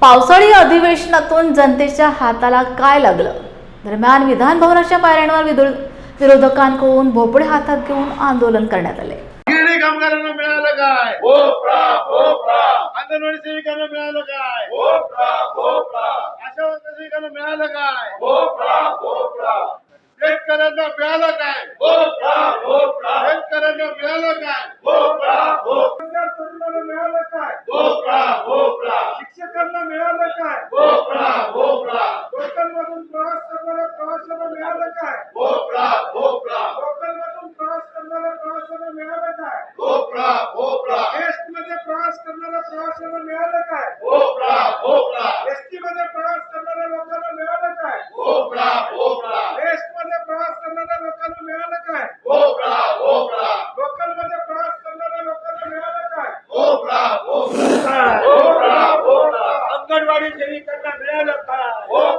पावसाळी अधिवेशनातून जनतेच्या हाताला काय लागलं? दरम्यान विधान भवनाच्या पायऱ्यांवर विरोधकांकडून भोपळे हातात घेऊन आंदोलन करण्यात आले. गिरणी कामगारांना मिळालं काय? भोपळा भोपळा. अंगणवाडी सेविकांना मिळालं काय? भोपळा भोपळा. आशा सेविकांना मिळालं काय? भोपळा भोपळा. शेतकऱ्यांना मिळालं काय? करणाऱ्या प्रवाशांना मिळालं काय भोपळा भोपळा लोकलमधून प्रवास करणाऱ्या प्रवाशांना मिळालं काय भोपळा भोपळा एसटी मध्ये प्रवास करणाऱ्या प्रवाशांना मिळालं काय भोपळा भोपळा एसटी मध्ये प्रवास करणाऱ्या लोकांना मिळालं काय भोपळा भोपळा एसटी मध्ये प्रवास करणाऱ्या लोकांना मिळालं काय भोपळा भोपळा लोकल मध्ये प्रवास करणाऱ्या लोकांना मिळालं काय भोपळा भोपळा भोपळा भोपळा अंगणवाडी सेविकांना मिळालं काय भोपळा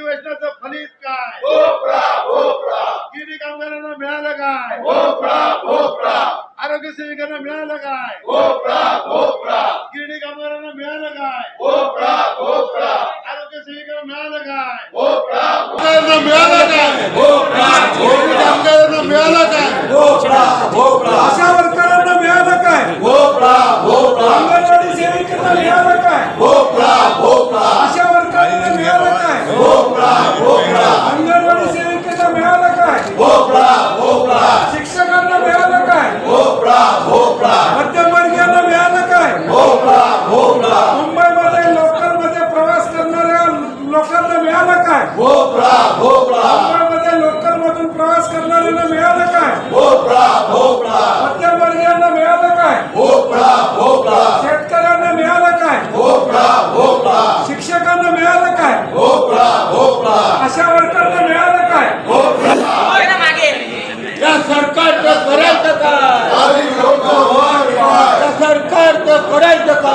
अधिवेशनाचं फलित काय भोपळा भोपळा गिरणी कामगारांना मिळालं काय भोपळा भोपळा आरोग्य सेविकांना मिळालं काय भोपळा भोपळा गिरणी कामगारांना मिळालं काय भोपळा भोपळा आरोग्य सेविकांना मिळालं काय भोपळा कामगारांना मिळालं काय भोपळा भोपळा. मध्ये लोकल मधून प्रवास करणाऱ्यांना मिळालं काय? भोपळा भोपळा. मध्यमवर्गीयांना मिळालं काय? भोपळा भोपळा. शेतकऱ्यांना मिळालं काय? भोपळा भोपळा. शिक्षकांना मिळालं काय? भोपळा भोपळा. अशा वर्करना मिळालं काय? भोपळा. या सरकारचं करायचं काय? आम्ही लोक सरकारचं करायचं का